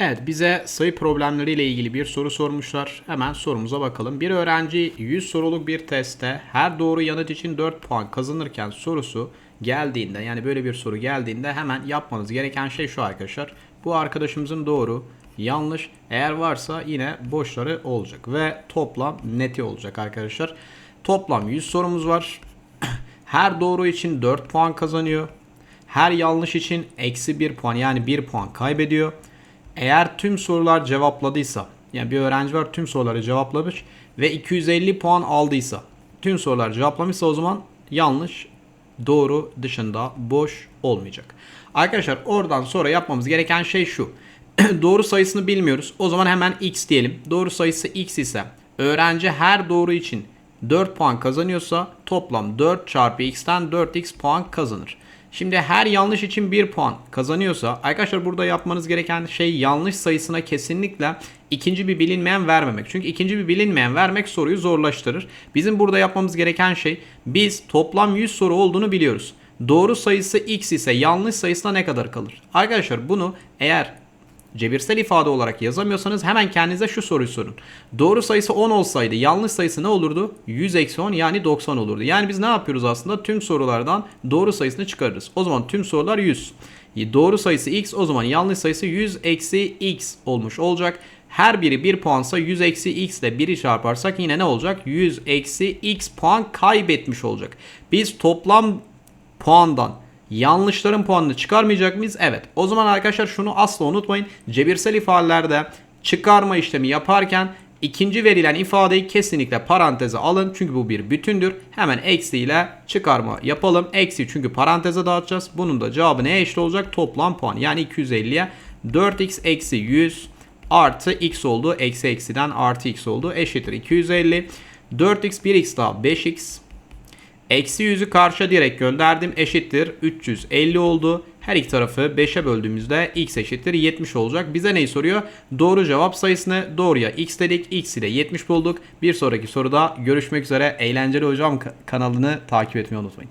Evet bize sayı problemleriyle ilgili bir soru sormuşlar. Hemen sorumuza bakalım. Bir öğrenci 100 soruluk bir testte her doğru yanıt için 4 puan kazanırken sorusu geldiğinde yani böyle bir soru geldiğinde hemen yapmanız gereken şey şu arkadaşlar. Bu arkadaşımızın doğru, yanlış eğer varsa yine boşları olacak ve toplam neti olacak arkadaşlar. Toplam 100 sorumuz var. Her doğru için 4 puan kazanıyor. Her yanlış için eksi 1 puan yani 1 puan kaybediyor. Eğer tüm sorular cevapladıysa yani bir öğrenci var tüm soruları cevaplamış ve 250 puan aldıysa tüm sorular cevaplamışsa o zaman yanlış doğru dışında boş olmayacak. Arkadaşlar oradan sonra yapmamız gereken şey şu. doğru sayısını bilmiyoruz. O zaman hemen x diyelim. Doğru sayısı x ise öğrenci her doğru için 4 puan kazanıyorsa toplam 4 çarpı x'ten 4x puan kazanır. Şimdi her yanlış için 1 puan kazanıyorsa arkadaşlar burada yapmanız gereken şey yanlış sayısına kesinlikle ikinci bir bilinmeyen vermemek. Çünkü ikinci bir bilinmeyen vermek soruyu zorlaştırır. Bizim burada yapmamız gereken şey biz toplam 100 soru olduğunu biliyoruz. Doğru sayısı x ise yanlış sayısına ne kadar kalır? Arkadaşlar bunu eğer cebirsel ifade olarak yazamıyorsanız hemen kendinize şu soruyu sorun. Doğru sayısı 10 olsaydı yanlış sayısı ne olurdu? 100 eksi 10 yani 90 olurdu. Yani biz ne yapıyoruz aslında? Tüm sorulardan doğru sayısını çıkarırız. O zaman tüm sorular 100. Doğru sayısı x o zaman yanlış sayısı 100 eksi x olmuş olacak. Her biri 1 puansa 100 eksi x ile 1'i çarparsak yine ne olacak? 100 eksi x puan kaybetmiş olacak. Biz toplam puandan yanlışların puanını çıkarmayacak mıyız? Evet. O zaman arkadaşlar şunu asla unutmayın. Cebirsel ifadelerde çıkarma işlemi yaparken ikinci verilen ifadeyi kesinlikle paranteze alın. Çünkü bu bir bütündür. Hemen eksi ile çıkarma yapalım. Eksi çünkü paranteze dağıtacağız. Bunun da cevabı neye eşit olacak? Toplam puan. Yani 250'ye 4x eksi 100 artı x oldu. Eksi eksiden artı x oldu. Eşittir 250. 4x 1x daha 5x Eksi 100'ü karşıya direkt gönderdim. Eşittir 350 oldu. Her iki tarafı 5'e böldüğümüzde x eşittir 70 olacak. Bize neyi soruyor? Doğru cevap sayısını doğruya x dedik. x ile 70 bulduk. Bir sonraki soruda görüşmek üzere. Eğlenceli Hocam kanalını takip etmeyi unutmayın.